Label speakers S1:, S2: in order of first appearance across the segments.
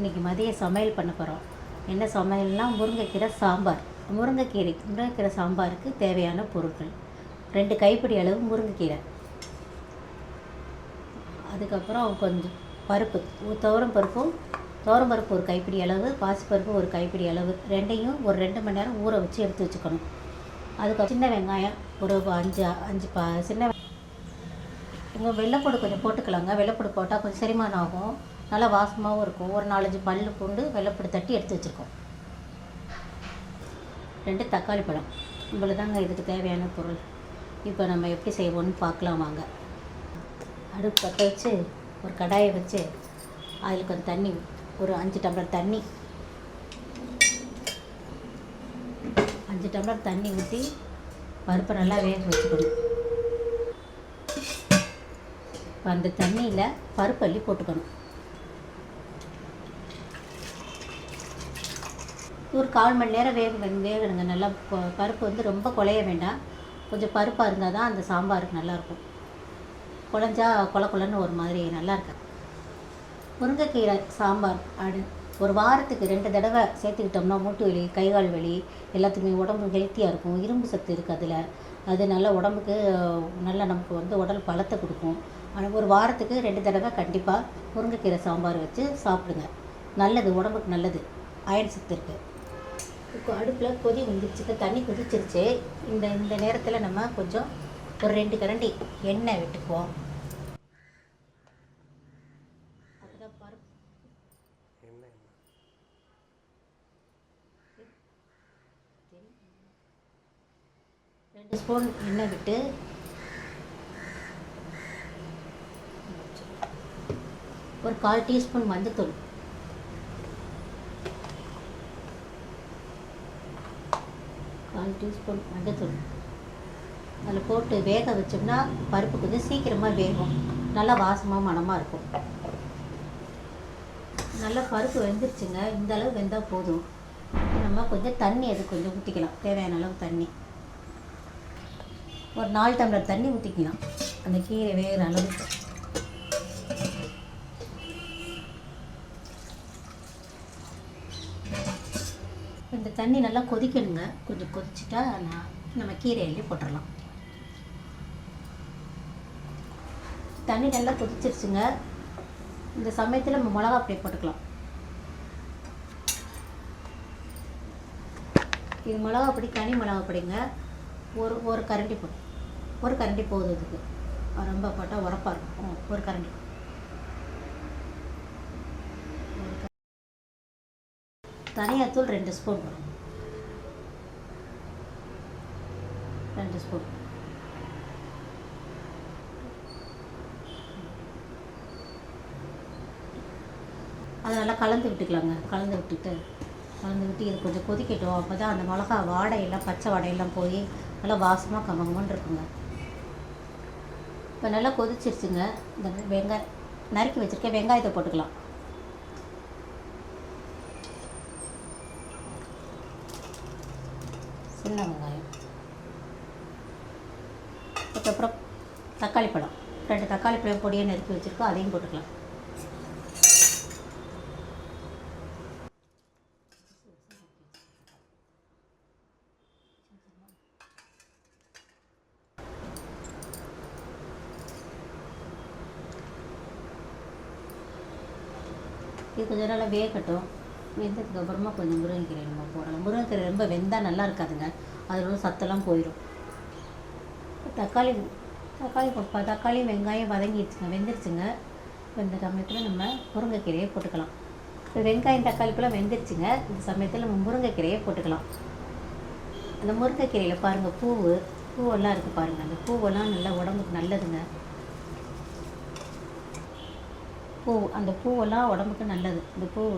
S1: இன்றைக்கி மதிய சமையல் பண்ண போகிறோம் என்ன சமையல்னால் முருங்கைக்கீரை சாம்பார். முருங்கைக்கீரை முருங்கைக்கீரை சாம்பாருக்கு தேவையான பொருட்கள். ரெண்டு கைப்பிடி அளவு முருங்கைக்கீரை. அதுக்கப்புறம் கொஞ்சம் பருப்பு. துவரம் பருப்பும் துவரம் பருப்பு ஒரு கைப்பிடி அளவு பாசிப்பருப்பு ஒரு கைப்பிடி அளவு. ரெண்டையும் ஒரு ரெண்டு மணி நேரம் ஊற வச்சு எடுத்து வச்சுக்கணும். அதுக்கு சின்ன வெங்காயம் ஒரு அஞ்சு அஞ்சு பா சின்ன வெ- உங்கள் வெள்ளைப்பூடு கொஞ்சம் போட்டுக்கலாங்க. வெள்ளைப்பூடு போட்டால் கொஞ்சம் செரிமானம் ஆகும். நல்லா வாசமாகவும் இருக்கும். ஒரு நாலஞ்சு பல் பூண்டு வெள்ளைப்பூடு தட்டி எடுத்து வச்சுருக்கோம். ரெண்டு தக்காளி பழம். இவ்வளோ தாங்க இதுக்கு தேவையான பொருள். இப்போ நம்ம எப்படி செய்வோம்னு பார்க்கலாம் வாங்க. அடுப்பு பற்ற வச்சு ஒரு கடாயை வச்சு அதில் கொஞ்சம் தண்ணி ஒரு அஞ்சு டம்ளர் தண்ணி அஞ்சு டம்ளர் தண்ணி ஊற்றி பருப்பை நல்லா வேக வச்சுக்கணும். இப்போ அந்த தண்ணியில் பருப்பு அள்ளி போட்டுக்கணும். ஒரு கால் மணி நேரம் வேக வேகணுங்க. நல்லா பருப்பு வந்து ரொம்ப குழைய வேண்டாம். கொஞ்சம் பருப்பாக இருந்தால் தான் அந்த சாம்பாருக்கு நல்லாயிருக்கும் குழஞ்சா கொல கொலன்னு ஒரு மாதிரி நல்லா முருங்கைக்கீரை சாம்பார் அடு ஒரு வாரத்துக்கு ரெண்டு தடவை சேர்த்துக்கிட்டோம்னா மூட்டு வலி கை கால் வலி எல்லாத்துக்குமே உடம்பு ஹெல்த்தியாக இருக்கும். இரும்பு சத்து இருக்குது அதில் அது நல்ல உடம்புக்கு நல்லா நமக்கு வந்து உடல் பலத்தை கொடுக்கும். ஆனால் ஒரு வாரத்துக்கு ரெண்டு தடவை கண்டிப்பாக முருங்கைக்கீரை சாம்பார் வச்சு சாப்பிடுங்க. நல்லது உடம்புக்கு நல்லது. அயன் சத்து இருக்குது அடுப்பில் கொதி வந்துருச்சு தண்ணி கொதிச்சிருச்சு. இந்த இந்த நேரத்தில் நம்ம கொஞ்சம் ஒரு ரெண்டு கரண்டி எண்ணெய் விட்டுக்குவோம். அதுதான் பருப்பு. ரெண்டு ஸ்பூன் எண்ணெய் விட்டு ஒரு கால் டீஸ்பூன் மஞ்சத்தூள். நாலு டீஸ்பூன் மஞ்சத்தூள் அதில் போட்டு வேக வச்சோம்னா பருப்பு கொஞ்சம் சீக்கிரமாக வேகும். நல்லா வாசமாக மனமாக இருக்கும். நல்லா பருப்பு வெந்துருச்சுங்க. இந்த அளவு வெந்தால் போதும். நம்ம கொஞ்சம் தண்ணி அது கொஞ்சம் ஊற்றிக்கலாம் தேவையான அளவு தண்ணி. ஒரு நாலு டம்ளர் தண்ணி ஊற்றிக்கலாம் அந்த கீரை வேகிற அளவுக்கு. இந்த தண்ணி நல்லா கொதிக்கணுங்க. கொஞ்சம் கொதிச்சிட்டா நான் நம்ம கீரை அள்ளி போட்டுடலாம் தண்ணி நல்லா கொதிச்சிருச்சுங்க. இந்த சமயத்தில் நம்ம மிளகா அப்படியே போட்டுக்கலாம். இது மிளகா பொடி தனி மிளகா பொடிங்க. ஒரு ஒரு கரண்டி போட்டு ஒரு கரண்டி போகுது இதுக்கு. ரொம்ப போட்டால் உரப்பாக இருக்கும். ஒரு கரண்டி ஒரு க- தனியாத்தூள் ரெண்டு ஸ்பூன் வரும் ரெண்டு ஸ்பூன். அதை நல்லா கலந்து விட்டுக்கலாங்க. கலந்து விட்டுட்டு கலந்து விட்டு இது கொஞ்சம் கொதிக்கட்டும். அப்போ தான் அந்த மிளகா வாடையெல்லாம் பச்சை வாடையெல்லாம் போய் நல்லா வாசமாக கமங்கன்னு இருக்குங்க. இப்போ நல்லா கொதிச்சிருச்சுங்க. இந்த வெங்காயம் நறுக்கி வச்சுருக்க வெங்காயத்தை போட்டுக்கலாம். சின்ன வெங்காயம். அதுக்கப்புறம் தக்காளி பழம். ரெண்டு தக்காளி பழம் பொடியை நெருக்கி வச்சுருக்கோம். அதையும் போட்டுக்கலாம். இது கொஞ்சம் நல்லா வேகட்டும். வெந்ததுக்கு அப்புறமா கொஞ்சம் முருங்கைக்கீரை நம்ம போடலாம். முருங்கைக்கீரை ரொம்ப வெந்தால் நல்லா இருக்காதுங்க. அதில் உள்ள சத்தெல்லாம் போயிடும் தக்காளி தக்காளி ப- தக்காளி வெங்காயம் வதங்கிடுச்சுங்க. வெந்துருச்சுங்க. இப்போ இந்த சமயத்தில் நம்ம முருங்கைக்கீரையை போட்டுக்கலாம். இப்போ வெங்காயம் தக்காளிக்குலாம் வெந்துருச்சுங்க. இந்த சமயத்தில் நம்ம முருங்கைக்கீரையை போட்டுக்கலாம். அந்த முருங்கைக்கீரையில் பாருங்கள் பூவு பூவெல்லாம் இருக்குது பாருங்கள் அந்த பூவெல்லாம் நல்லா உடம்புக்கு நல்லதுங்க. பூ அந்த பூவெல்லாம் உடம்புக்கு நல்லது. இந்த பூ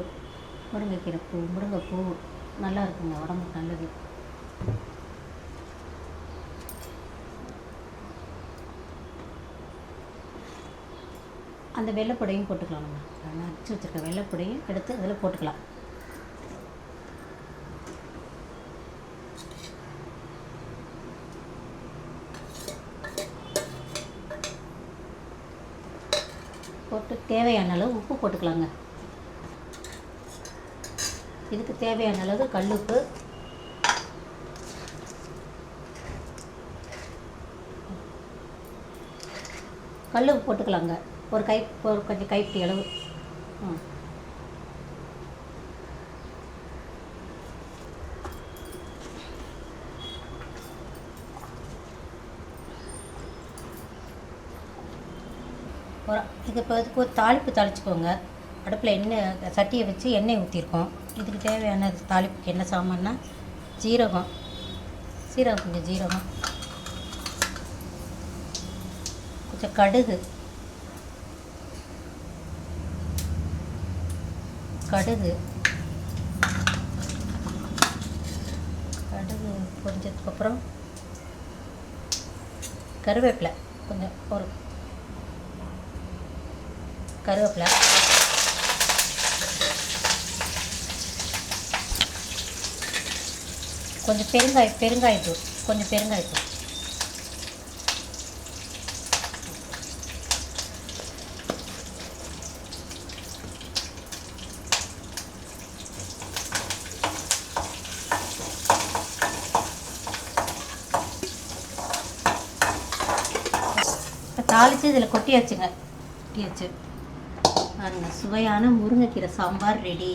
S1: முருங்கைக்கீரை பூ முருங்கைப்பூ நல்லா இருக்குங்க உடம்புக்கு நல்லது. அந்த வெள்ளைப்பொடையும் போட்டுக்கலாம் நம்ம. நான் அரைச்சி வச்சுருக்க வெள்ளைப்பொடையும் எடுத்து அதில் போட்டுக்கலாம். போட்டு தேவையான அளவு உப்பு போட்டுக்கலாங்க. இதுக்கு தேவையான அளவு கல்லுப்பு. கல்லுப்பு போட்டுக்கலாங்க. ஒரு கை ஒரு கொஞ்சம் கைப்பிடி அளவு. ம் ஒரு இது இப்போ இதுக்கு ஒரு தாளிப்பு தாளிச்சுக்கோங்க. அடுப்பில் எண்ணெய் சட்டியை வச்சு எண்ணெய் ஊற்றிருக்கோம் இதுக்கு தேவையான தாளிப்புக்கு என்ன சாமான்னா ஜீரகம் சீரகம் கொஞ்சம் ஜீரகம் கொஞ்சம் கடுகு. கடுகு. கடுகு பொரிஞ்சதுக்கப்புறம் கருவேப்பிலை. கொஞ்சம் ஒரு கருவேப்பிலை. கொஞ்சம் பெருங்காய பெருங்காயத்தூள் கொஞ்சம் பெருங்காயத்தூள் தாளித்து இதில் கொட்டியாச்சுங்க. கொட்டியாச்சு. பாருங்க சுவையான முருங்கைக்கீரை சாம்பார் ரெடி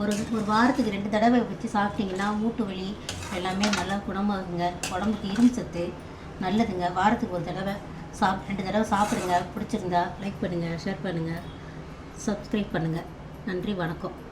S1: ஒரு ஒரு வாரத்துக்கு ரெண்டு தடவை வச்சு சாப்பிட்டீங்கன்னா மூட்டு வலி எல்லாமே நல்லா குணமாகுங்க. உடம்புக்கு இரும்பு சத்து நல்லதுங்க. வாரத்துக்கு ஒரு தடவை சாப் ரெண்டு தடவை சாப்பிடுங்க. பிடிச்சிருந்தா லைக் பண்ணுங்கள் ஷேர் பண்ணுங்கள் சப்ஸ்கிரைப் பண்ணுங்கள் நன்றி வணக்கம்.